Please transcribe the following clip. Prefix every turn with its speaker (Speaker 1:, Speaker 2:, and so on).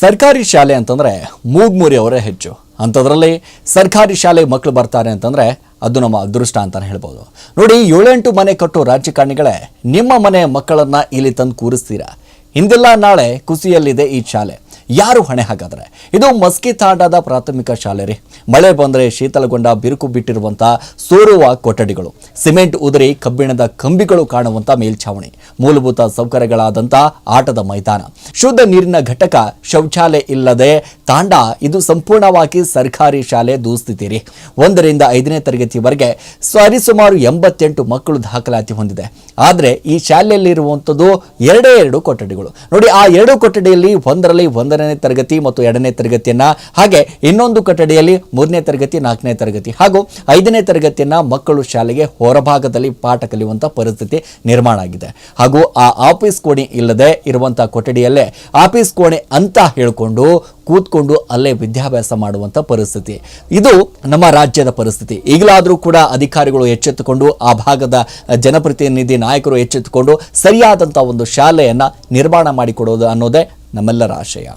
Speaker 1: ಸರ್ಕಾರಿ ಶಾಲೆ ಅಂತಂದ್ರೆ ಮೂಗ್ಮೂರಿ ಅವರೇ ಹೆಚ್ಚು. ಅಂಥದ್ರಲ್ಲಿ ಸರ್ಕಾರಿ ಶಾಲೆ ಮಕ್ಕಳು ಬರ್ತಾರೆ ಅಂತಂದ್ರೆ ಅದು ನಮ್ಮ ಅದೃಷ್ಟ ಅಂತಲೇ ಹೇಳ್ಬೋದು. ನೋಡಿ, ಏಳೆಂಟು ಮನೆ ಕಟ್ಟೋ ರಾಜಕಾರಣಿಗಳೇ, ನಿಮ್ಮ ಮನೆ ಮಕ್ಕಳನ್ನು ಇಲ್ಲಿ ತಂದು ಕೂರಿಸ್ತೀರಾ? ಹಿಂದೆಲ್ಲ ನಾಳೆ ಕುಸಿಯಲ್ಲಿದೆ ಈ ಶಾಲೆ. ಯಾರು ಹೊಣೆ ಹಾಗಾದರೆ? ಇದು ಮಸ್ಕಿ ತಾಂಡಾದ ಪ್ರಾಥಮಿಕ ಶಾಲೆ ರೀ. ಮಳೆ ಬಂದರೆ ಶೀತಲಗೊಂಡ ಬಿರುಕು ಬಿಟ್ಟಿರುವಂಥ ಸೋರುವ ಕೊಠಡಿಗಳು. ಸಿಮೆಂಟ್ ಉದುರಿ ಕಬ್ಬಿಣದ ಕಂಬಿಗಳು ಕಾಣುವಂಥ ಮೇಲ್ಛಾವಣಿ. ಮೂಲಭೂತ ಸೌಕರ್ಯಗಳಾದಂಥ ಆಟದ ಮೈದಾನ. ಶುದ್ಧ ನೀರಿನ ಘಟಕ ಶೌಚಾಲಯ ಇಲ್ಲದೆ ತಾಂಡ ಇದು ಸಂಪೂರ್ಣವಾಗಿ ಸರ್ಕಾರಿ ಶಾಲೆ ದೂಸ್ಥಿತಿ ರೀ. ಒಂದರಿಂದ ಐದನೇ ತರಗತಿವರೆಗೆ ಸರಿಸುಮಾರು ಎಂಬತ್ತೆಂಟು ಮಕ್ಕಳು ದಾಖಲಾತಿ ಹೊಂದಿದೆ. ಆದರೆ ಈ ಶಾಲೆಯಲ್ಲಿರುವಂಥದ್ದು ಎರಡೇ ಎರಡು ಕೊಠಡಿಗಳು. ನೋಡಿ, ಆ ಎರಡು ಕೊಠಡಿಯಲ್ಲಿ ಒಂದರಲ್ಲಿ ಒಂದನೇ ತರಗತಿ ಮತ್ತು ಎರಡನೇ ತರಗತಿಯನ್ನು, ಹಾಗೆ ಇನ್ನೊಂದು ಕೊಠಡಿಯಲ್ಲಿ ಮೂರನೇ ತರಗತಿ, ನಾಲ್ಕನೇ ತರಗತಿ, ಹಾಗೂ ಐದನೇ ತರಗತಿಯನ್ನು ಮಕ್ಕಳು ಶಾಲೆಗೆ ಹೊರಭಾಗದಲ್ಲಿ ಪಾಠ ಕಲಿಯುವಂಥ ಪರಿಸ್ಥಿತಿ ನಿರ್ಮಾಣ ಆಗಿದೆ. ಹಾಗೂ ಆ ಆಫೀಸ್ ಕೋಣೆ ಇಲ್ಲದೆ ಇರುವಂಥ ಕೊಠಡಿಯಲ್ಲೇ ಆಫೀಸ್ ಕೋಣೆ ಅಂತ ಹೇಳಿಕೊಂಡು ಕೂತ್ಕೊಂಡು ಅಲ್ಲೇ ವಿದ್ಯಾಭ್ಯಾಸ ಮಾಡುವಂಥ ಪರಿಸ್ಥಿತಿ. ಇದು ನಮ್ಮ ರಾಜ್ಯದ ಪರಿಸ್ಥಿತಿ. ಈಗಲಾದರೂ ಕೂಡ ಅಧಿಕಾರಿಗಳು ಎಚ್ಚೆತ್ತುಕೊಂಡು, ಆ ಭಾಗದ ಜನಪ್ರತಿನಿಧಿ ನಾಯಕರು ಎಚ್ಚೆತ್ತುಕೊಂಡು ಸರಿಯಾದಂಥ ಒಂದು ಶಾಲೆಯನ್ನು ನಿರ್ಮಾಣ ಮಾಡಿಕೊಡೋದು ಅನ್ನೋದೇ ನಮ್ಮೆಲ್ಲರ ಆಶಯ.